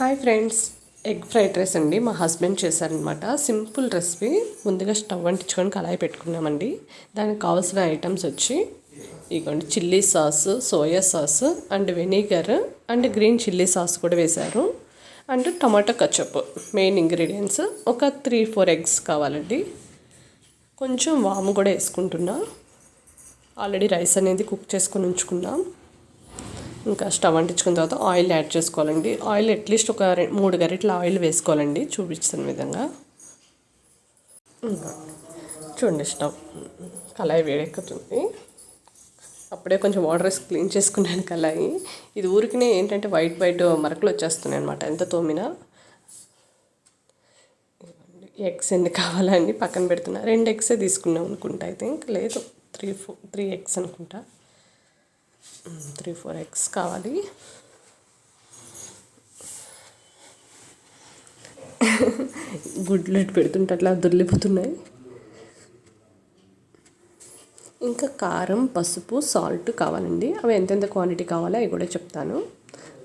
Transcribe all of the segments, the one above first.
Hi friends egg fried rice అండి మా husband చేశారనమాట. Simple recipe. ముందుగా స్టవ్ అంటించుకొని కళాయి పెట్టుకున్నామండి. దానికి కావాల్సిన ఐటమ్స్ వచ్చి ఇగోండి chilli sauce soya sauce and vinegar and green chilli sauce కూడా వేశారు. And tomato ketchup main ingredients. ఒక త్రీ ఫోర్ ఎగ్స్ కావాలండి. కొంచెం వాము కూడా వేసుకుంటున్నా. ఆల్రెడీ రైస్ అనేది కుక్ చేసుకొని ఉంచుకున్నాం. ఇంకా స్టవ్ అంటించుకున్న తర్వాత ఆయిల్ యాడ్ చేసుకోవాలండి. ఆయిల్ అట్లీస్ట్ ఒక మూడు గరిటెల ఆయిల్ వేసుకోవాలండి చూపించిన విధంగా. చూడండి స్టవ్ కళాయి వేడెక్కుతుంది. అప్పుడే కొంచెం వాటర్ వేసి క్లీన్ చేసుకున్నాను కళాయి. ఇది ఊరికినే ఏంటంటే వైట్ వైట్ మరకలు వచ్చేస్తున్నాయి అనమాట ఎంత తోమినా. ఎగ్స్ ఎన్ని కావాలండి పక్కన పెడుతున్నా. రెండు ఎగ్సే తీసుకున్నాం అనుకుంటా అయితే ఇంకా లేదు త్రీ ఫోర్ త్రీ ఎగ్స్ అనుకుంటా. త్రీ ఫోర్ ఎగ్స్ కావాలి. గుడ్లు ఇటు పెడుతుంటే అట్లా దొర్లిపోతున్నాయి ఇంకా కారం పసుపు సాల్ట్ కావాలండి. అవి ఎంతెంత క్వాంటిటీ కావాలో అవి కూడా చెప్తాను.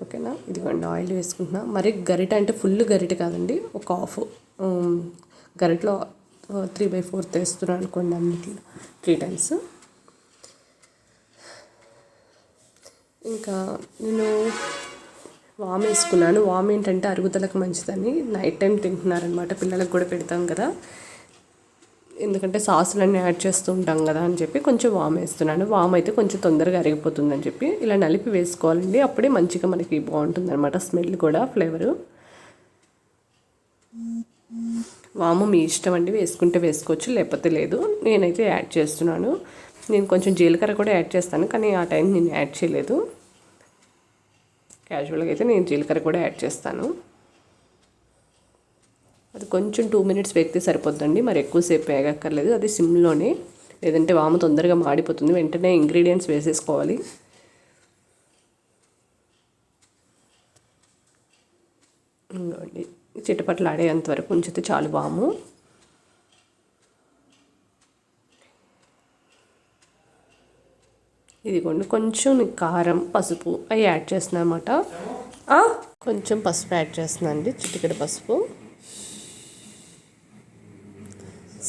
ఓకేనా? ఇదిగోండి ఆయిల్ వేసుకుంటున్నా. మరి గరిట అంటే ఫుల్ గరిట కాదండి. ఒక హాఫ్ గరిటలో త్రీ బై ఫోర్త్ వేస్తున్నాను అనుకోండి అన్నిట్లో త్రీ టైమ్స్. ఇంకా నేను వామ్ వేసుకున్నాను. వామ్ ఏంటంటే అరుగుదలకు మంచిదని. నైట్ టైం తింటున్నారనమాట పిల్లలకు కూడా పెడతాం కదా. ఎందుకంటే సాసులన్నీ యాడ్ చేస్తూ ఉంటాం కదా అని చెప్పి కొంచెం వామ్ వేస్తున్నాను. వామ్ అయితే కొంచెం తొందరగా అరిగిపోతుందని చెప్పి ఇలా నలిపి వేసుకోవాలండి. అప్పుడే మంచిగా మనకి బాగుంటుంది అనమాట స్మెల్ కూడా ఫ్లేవరు. వాము మీ ఇష్టం అండి. వేసుకుంటే వేసుకోవచ్చు లేకపోతే లేదు. నేనైతే యాడ్ చేస్తున్నాను. నేను కొంచెం జీలకర్ర కూడా యాడ్ చేస్తాను కానీ ఆ టైం నేను యాడ్ చేయలేదు. క్యాజువల్గా అయితే నేను జీలకర్ర కూడా యాడ్ చేస్తాను. అది కొంచెం టూ మినిట్స్ వేగితే సరిపోద్దండి. మరి ఎక్కువసేపు వేగక్కర్లేదు. అది సిమ్లోనే లేదంటే వాము తొందరగా మాడిపోతుంది. వెంటనే ఇంగ్రీడియంట్స్ వేసేసుకోవాలి. ఇంకోండి ఆడేంత వరకు ఉంచితే చాలు వాము. ఇదిగోండి కొంచెం కారం పసుపు అవి యాడ్ చేస్తున్నాను అనమాట కొంచెం పసుపు యాడ్ చేస్తున్నాను అండి చిటికెడు పసుపు.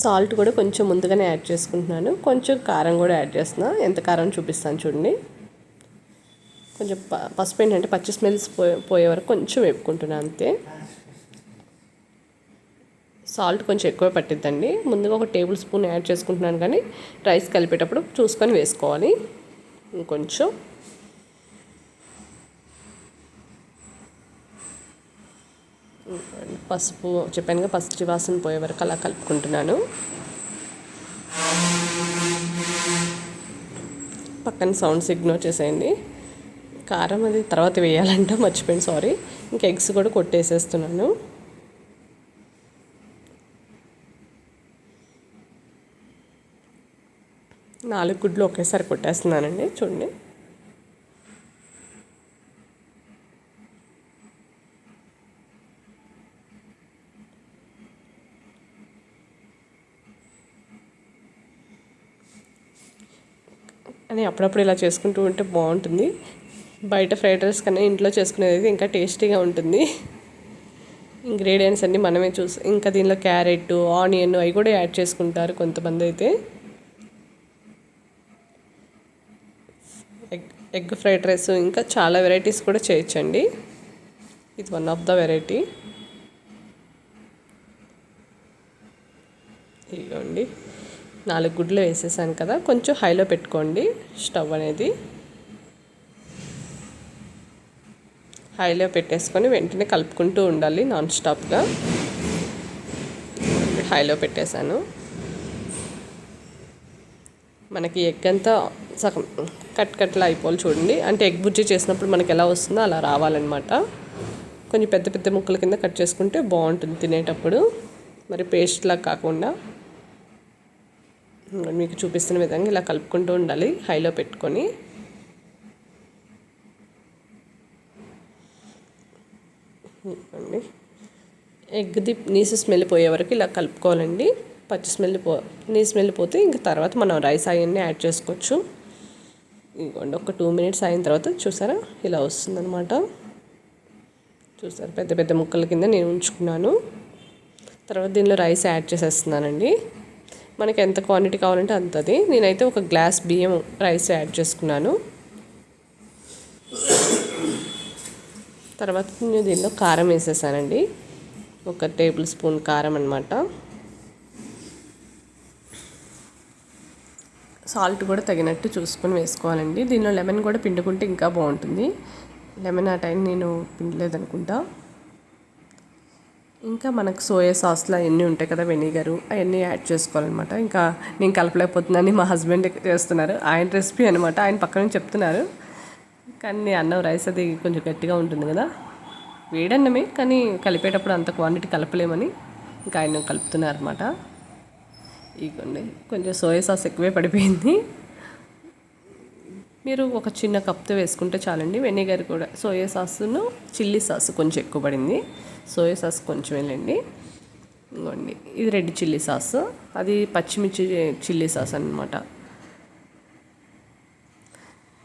సాల్ట్ కూడా కొంచెం ముందుగానే యాడ్ చేసుకుంటున్నాను. కొంచెం కారం కూడా యాడ్ చేస్తున్నా. ఎంత కారం చూపిస్తాను చూడండి. కొంచెం ప పసుపు ఏంటంటే పచ్చి స్మెల్స్ పోయే పోయే వరకు కొంచెం వేపుకుంటున్నాను అంతే. సాల్ట్ కొంచెం ఎక్కువ పట్టిద్దండి. ముందుగా ఒక టేబుల్ స్పూన్ యాడ్ చేసుకుంటున్నాను కానీ రైస్ కలిపేటప్పుడు చూసుకొని వేసుకోవాలి. ఇంకొంచెం. పసుపు చెప్పానుగా పసుపు వాసన పోయే వరకు అలా కలుపుకుంటున్నాను. పక్కన సౌండ్స్ ఇగ్నోర్ చేసేయండి. కారం అది తర్వాత వేయాలంటే మర్చిపోయింది సారీ. ఇంకా ఎగ్స్ కూడా కొట్టేసేస్తున్నాను. నాలుగు గుడ్లు ఒకేసారి కొట్టేస్తున్నానండి చూడండి. అని అప్పుడప్పుడు ఇలా చేసుకుంటూ ఉంటే బాగుంటుంది. బయట ఫ్రైడ్ రైస్ కన్నా ఇంట్లో చేసుకునేది ఇంకా టేస్టీగా ఉంటుంది. ఇంగ్రీడియంట్స్ అన్నీ మనమే చూసి ఇంకా దీనిలో క్యారెట్ ఆనియన్ అవి కూడా యాడ్ చేసుకుంటారు కొంతమంది అయితే. ఎగ్ ఎగ్ ఫ్రైడ్ రైస్ ఇంకా చాలా వెరైటీస్ కూడా చేయొచ్చండి. ఇది వన్ ఆఫ్ ద వెరైటీ. ఇదిగోండి. నాలుగు గుడ్లు వేసేసాను కదా కొంచెం హైలో పెట్టుకోండి స్టవ్ అనేది. హైలో పెట్టేసుకొని వెంటనే కలుపుకుంటూ ఉండాలి నాన్ స్టాప్గా. హైలో పెట్టేశాను. మనకి ఎగ్ అంతా సగం కట్ కట్లా అయిపోవాలి చూడండి. అంటే ఎగ్ బుజ్జి చేసినప్పుడు మనకి ఎలా వస్తుందో అలా రావాలన్నమాట. కొంచెం పెద్ద పెద్ద ముక్కల కింద కట్ చేసుకుంటే బాగుంటుంది తినేటప్పుడు. మరి పేస్ట్లా కాకుండా మీకు చూపిస్తున్న విధంగా ఇలా కలుపుకుంటూ ఉండాలి హైలో పెట్టుకొని. అండి ఎగ్ది నీసు స్మెల్ పోయే వరకు ఇలా కలుపుకోవాలండి. పచ్చి స్మెల్ పో నీ స్మెల్ పోతే ఇంకా తర్వాత మనం రైస్ అవన్నీ యాడ్ చేసుకోవచ్చు. ఇదిగోండి ఒక టూ మినిట్స్ అయిన తర్వాత చూసారా? ఇలా వస్తుందన్నమాట. చూసారు? పెద్ద పెద్ద ముక్కల కింద నేను ఉంచుకున్నాను. తర్వాత దీనిలో రైస్ యాడ్ చేసేస్తున్నానండి. మనకి ఎంత క్వాంటిటీ కావాలంటే అంతది. నేనైతే ఒక గ్లాస్ బియ్యం రైస్ యాడ్ చేసుకున్నాను. తర్వాత నేను దీనిలో కారం వేసేసానండి. ఒక టేబుల్ స్పూన్ కారం అనమాట సాల్ట్ కూడా తగినట్టు చూసుకొని వేసుకోవాలండి. దీనిలో లెమన్ కూడా పిండుకుంటే ఇంకా బాగుంటుంది. లెమన్ ఆ టైం నేను పిండలేదనుకుంటా. ఇంకా మనకు సోయా సాస్లో అవన్నీ ఉంటాయి కదా వెనిగరు అవన్నీ యాడ్ చేసుకోవాలన్నమాట. ఇంకా నేను కలపలేకపోతున్నాను మా హస్బెండ్ చేస్తున్నారు. ఆయన రెసిపీ అనమాట ఆయన పక్క నుంచి చెప్తున్నారు. కానీ అన్నం రైస్ అది కొంచెం గట్టిగా ఉంటుంది కదా. వేడన్నమే కానీ కలిపేటప్పుడు అంత క్వాంటిటీ కలపలేమని ఇంకా ఆయన కలుపుతున్నారు అనమాట ఇగోండి కొంచెం సోయా సాస్ ఎక్కువే పడిపోయింది. మీరు ఒక చిన్న కప్తో వేసుకుంటే చాలండి వెనిగర్ కూడా సోయా సాస్ను చిల్లీ సాస్ కొంచెం ఎక్కువ పడింది. సోయా సాస్ కొంచెం వెళ్ళండి ఇగోండి ఇది రెడ్ చిల్లీ సాస్ అది పచ్చిమిర్చి చిల్లీ సాస్ అనమాట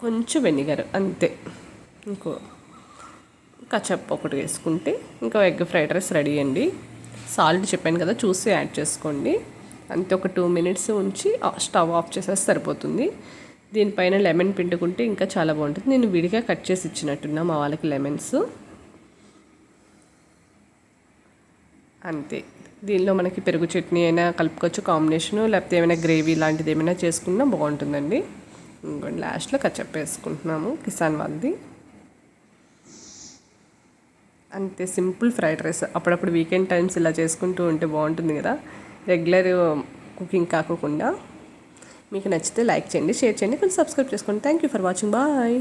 కొంచెం వెనిగర్ అంతే. ఇంకో కచప్ ఒకటి వేసుకుంటే ఇంకా ఎగ్ ఫ్రైడ్ రైస్ రెడీ అండి. సాల్ట్ చెప్పాను కదా చూసి యాడ్ చేసుకోండి. అంతే ఒక టూ మినిట్స్ ఉంచి స్టవ్ ఆఫ్ చేసేస్తే సరిపోతుంది. దీనిపైన లెమన్ పిండుకుంటే ఇంకా చాలా బాగుంటుంది. నేను విడిగా కట్ చేసి ఇచ్చినట్టున్నా మా వాళ్ళకి లెమన్స్. అంతే. దీనిలో మనకి పెరుగు చట్నీ అయినా కలుపుకోవచ్చు కాంబినేషను లేకపోతే ఏమైనా గ్రేవీ లాంటిది ఏమైనా చేసుకున్నా బాగుంటుందండి. ఇంకోండి లాస్ట్లో కచ్చప్ వేసుకుంటున్నాము కిసాన్ వాళ్ళది. అంతే సింపుల్ ఫ్రైడ్ రైస్. అప్పుడప్పుడు వీకెండ్ టైమ్స్ ఇలా చేసుకుంటూ ఉంటే బాగుంటుంది కదా. రెగ్యులర్ కుకింగ్ కాకుండా మీకు నచ్చితే లైక్ చేయండి షేర్ చేయండి కొంచెం సబ్స్క్రైబ్ చేసుకోండి. Thank you for watching bye